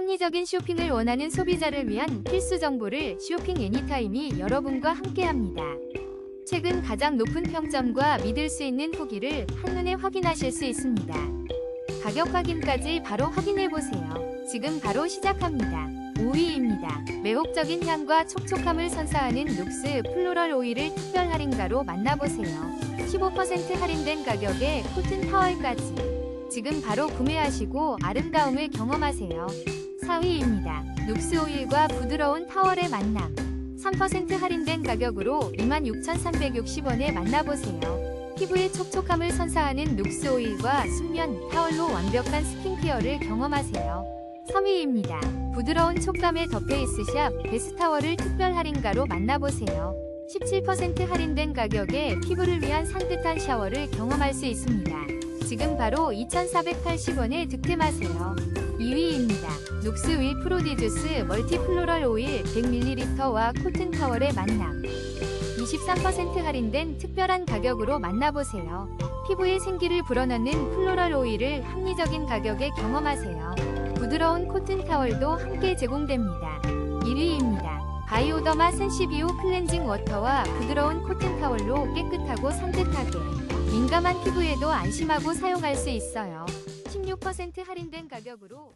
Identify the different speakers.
Speaker 1: 합리적인 쇼핑을 원하는 소비자를 위한 필수 정보를 쇼핑 애니타임이 여러분과 함께합니다. 최근 가장 높은 평점과 믿을 수 있는 후기를 한눈에 확인하실 수 있습니다. 가격 확인까지 바로 확인해 보세요. 지금 바로 시작합니다. 5위입니다. 매혹적인 향과 촉촉함을 선사하는 녹스 플로럴 오일을 특별 할인가로 만나보세요. 15% 할인된 가격에 코튼 타월까지. 지금 바로 구매하시고 아름다움을 경험하세요. 4위입니다. 녹스 오일과 부드러운 타월의 만남. 3% 할인된 가격으로 26,360원에 만나보세요. 피부의 촉촉함을 선사하는 녹스 오일과 순면, 타월로 완벽한 스킨케어를 경험하세요. 3위입니다. 부드러운 촉감의 더 페이스샵 베스타월을 특별 할인가로 만나보세요. 17% 할인된 가격에 피부를 위한 산뜻한 샤워를 경험할 수 있습니다. 지금 바로 2,480원에 득템하세요. 2위입니다. 녹스 윌 프로디주스 멀티플로럴 오일 100ml와 코튼 타월의 만남. 23% 할인된 특별한 가격으로 만나보세요. 피부에 생기를 불어넣는 플로럴 오일을 합리적인 가격에 경험하세요. 부드러운 코튼 타월도 함께 제공됩니다. 1위입니다. 바이오더마 센시비오 클렌징 워터와 부드러운 코튼 타월로 깨끗하고 산뜻하게 민감한 피부에도 안심하고 사용할 수 있어요. 16% 할인된 가격으로